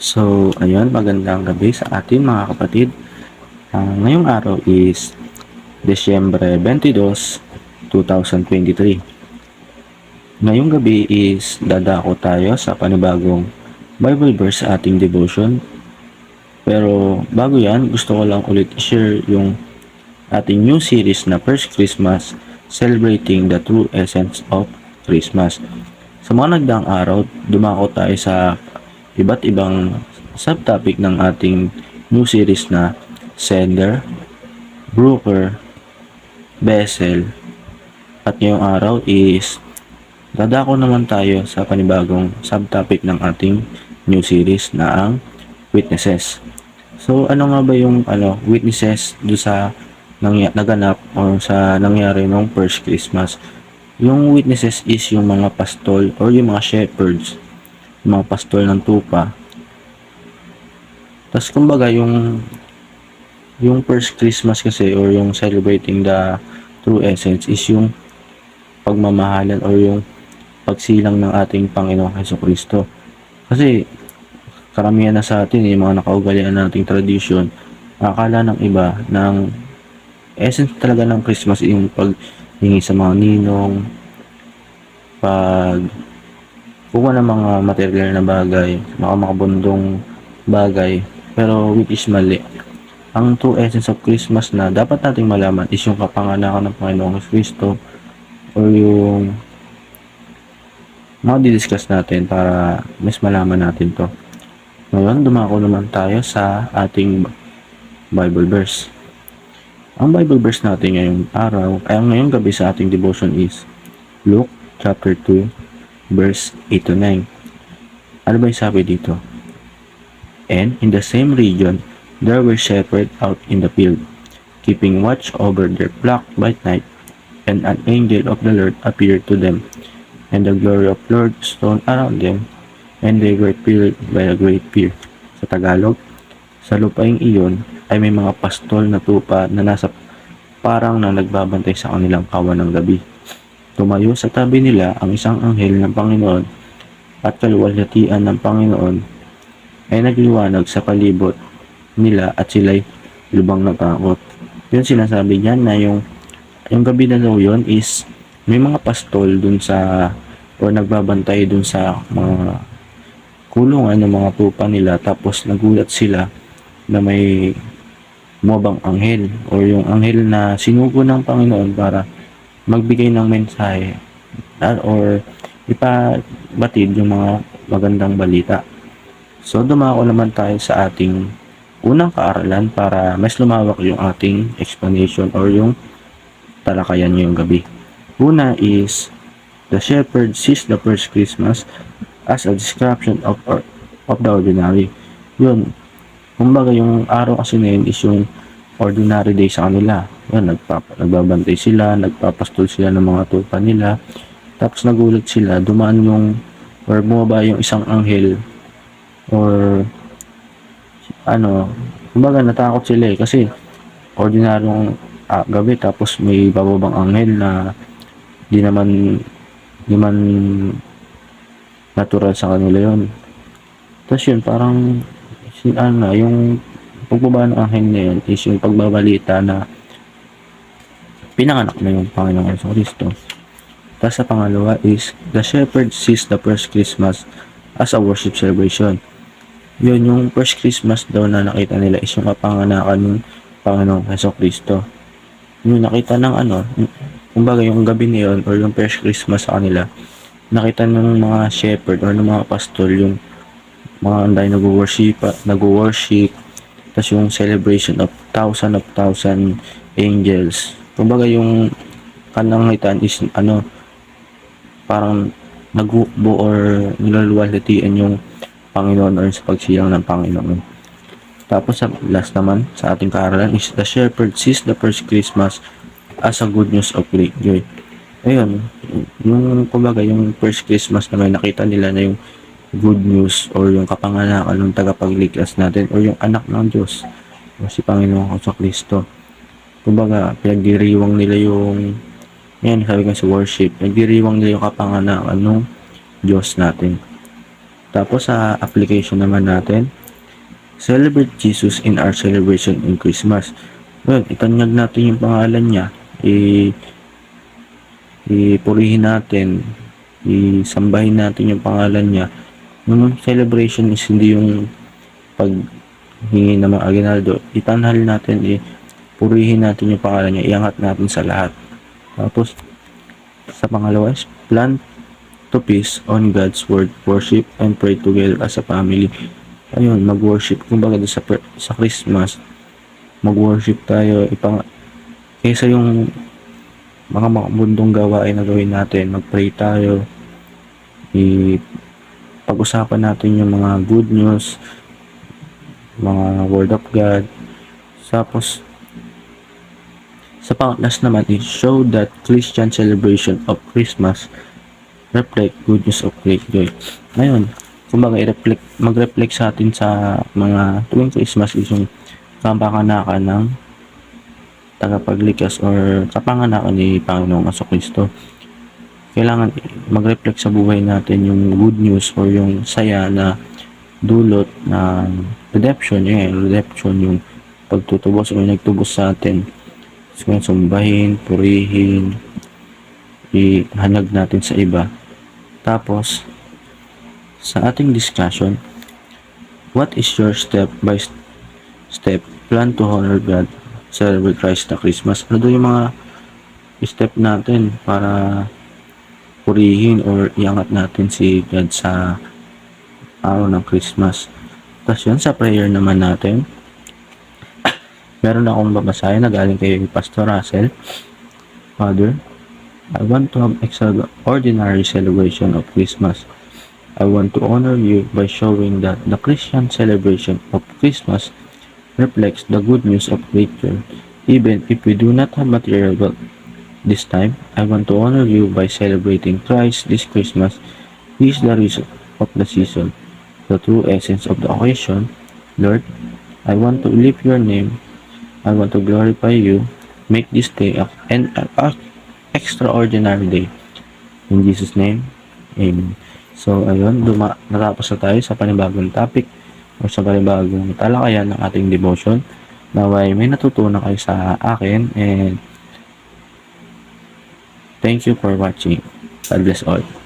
So, ayun, magandang gabi sa atin mga kapatid. Ah, ngayong araw is Desyembre 22, 2023. Ngayong gabi is dadako tayo sa panibagong Bible verse sa ating devotion. Pero bago yan, gusto ko lang ulit i-share yung ating new series na First Christmas Celebrating the True Essence of Christmas. Sa mga nagdaang araw, dumako tayo sa iba't ibang subtopic ng ating new series na Sender, Brooker, Bessel, at ngayong araw is dadako naman tayo sa panibagong subtopic ng ating new series na ang Witnesses. So ano nga ba yung ano witnesses do sa nangya, naganap o sa nangyari nung first Christmas? Yung witnesses is yung mga pastol or yung mga shepherds mga pastol ng tupa. Tapos kumbaga yung yung first Christmas kasi or yung celebrating the true essence is yung pagmamahalan or yung pagsilang ng ating Panginoong Heso Kristo. Kasi karamihan na sa atin yung mga nakaugalian nating tradition, akala ng iba ng essence talaga ng Christmas yung paghingi sa mga ninong, pag kuha ng mga material na bagay, mga makabundong bagay, pero which is mali. Ang true essence of Christmas na dapat nating malaman is yung kapanganakan ng Panginoong Kristo or yung mga didiscuss natin para mas malaman natin to. Ngayon, dumako naman tayo sa ating Bible verse. Ang Bible verse natin ngayong araw, ay ngayong gabi sa ating devotion is Luke chapter 2 verse 8 to 9. Ano ba yung sabi dito? And in the same region, there were shepherds out in the field, keeping watch over their flock by night, and an angel of the Lord appeared to them, and the glory of Lord shone around them, and they were filled by a great fear. Sa Tagalog, sa lupaing iyon ay may mga pastol na tupa na nasa parang na nagbabantay sa kanilang kawan ng gabi. Tumayo sa tabi nila ang isang anghel ng Panginoon at kaluwalhatian ng Panginoon ay nagliwanag sa palibot nila at sila'y lubang natakot. Yun sinasabi niya na yung yung gabi na daw yun is may mga pastol dun sa o nagbabantay dun sa mga kulungan ng mga tupa nila tapos nagulat sila na may mobang anghel o yung anghel na sinugo ng Panginoon para magbigay ng mensahe ah, or ipabatid yung mga magandang balita. So dumako naman tayo sa ating unang kaaralan para mas lumawak yung ating explanation or yung talakayan ngayong gabi. Una is the shepherd sees the first Christmas as a description of of the ordinary. Yun. Kumbaga yung araw kasi na yun is yung ordinary day sa kanila. Yan, nagpap nagbabantay sila, nagpapastol sila ng mga tupa nila. Tapos nagulat sila, dumaan yung or bumaba yung isang anghel or ano, kumbaga natakot sila eh kasi ordinaryong ah, gabi tapos may bababang anghel na di naman di man natural sa kanila yon tapos yun parang ano, yung pagbaba ng na yun is yung pagbabalita na pinanganak na yung Panginoong Yeso Kristo. Tapos sa pangalawa is the shepherd sees the first Christmas as a worship celebration. Yun, yung first Christmas daw na nakita nila is yung kapanganakan ng Panginoong Yeso Kristo. Yung nakita ng ano, kumbaga yung gabi na yun or yung first Christmas sa kanila, nakita ng mga shepherd or ng mga pastor yung mga anday nag-worship, nag-worship, tapos yung celebration of thousand of thousand angels. Kumbaga yung kanangitan is ano, parang nagbuo or nilaluwalhatian yung Panginoon or sa pagsilang ng Panginoon. Tapos sa last naman sa ating kaaralan is the shepherd sees the first Christmas as a good news of great joy. Ayun, yung kumbaga yung first Christmas na may nakita nila na yung good news or yung kapanganakan ng tagapagligtas natin or yung anak ng Diyos o si Panginoon sa Kristo. Kumbaga, pinagdiriwang nila yung yan, sabi ko sa worship, pinagdiriwang nila yung kapanganakan ng Diyos natin. Tapos sa application naman natin, celebrate Jesus in our celebration in Christmas. Yun, itanyag natin yung pangalan niya. I, ipurihin natin. Isambahin natin yung pangalan niya. Yung celebration is hindi yung pag hingi ng mga aginaldo. Itanhal natin, i purihin natin yung pangalan niya. Iangat natin sa lahat. Tapos, sa pangalawa is plan to peace on God's word, worship and pray together as a family. Ayun, mag-worship. Kumbaga sa, sa Christmas, mag-worship tayo. Ipang, kaysa yung mga mundong gawain na gawin natin, mag-pray tayo. I, pag-usapan natin yung mga good news, mga word of God. Tapos, sa pang-last naman is show that Christian celebration of Christmas reflect good news of great joy. Ngayon, kumbaga i-reflect, mag-reflect sa atin sa mga tuwing Christmas is yung kapanganakan ng tagapagligtas or kapanganakan ni Panginoong Aso Kristo. Kailangan mag-reflect sa buhay natin yung good news or yung saya na dulot ng redemption. Yung redemption, yung pagtutubos o nagtubos sa atin. So, sumbahin, purihin, ihanag natin sa iba. Tapos, sa ating discussion, what is your step by step plan to honor God, celebrate Christ na Christmas? Ano yung mga step natin para purihin or iangat natin si God sa araw ng Christmas? Tapos yun, sa prayer naman natin, meron akong babasahin na galing kay Pastor Russell. Father, I want to have extraordinary celebration of Christmas. I want to honor you by showing that the Christian celebration of Christmas reflects the good news of nature. Even if we do not have material wealth this time, I want to honor you by celebrating Christ this Christmas. He is the reason of the season, the true essence of the occasion. Lord, I want to lift your name. I want to glorify you. Make this day an a- extraordinary day. In Jesus' name, Amen. So, ayun, duma natapos na tayo sa panibagong topic o sa panibagong talakayan ng ating devotion. Naway may natutunan kayo sa akin and thank you for watching. God bless all.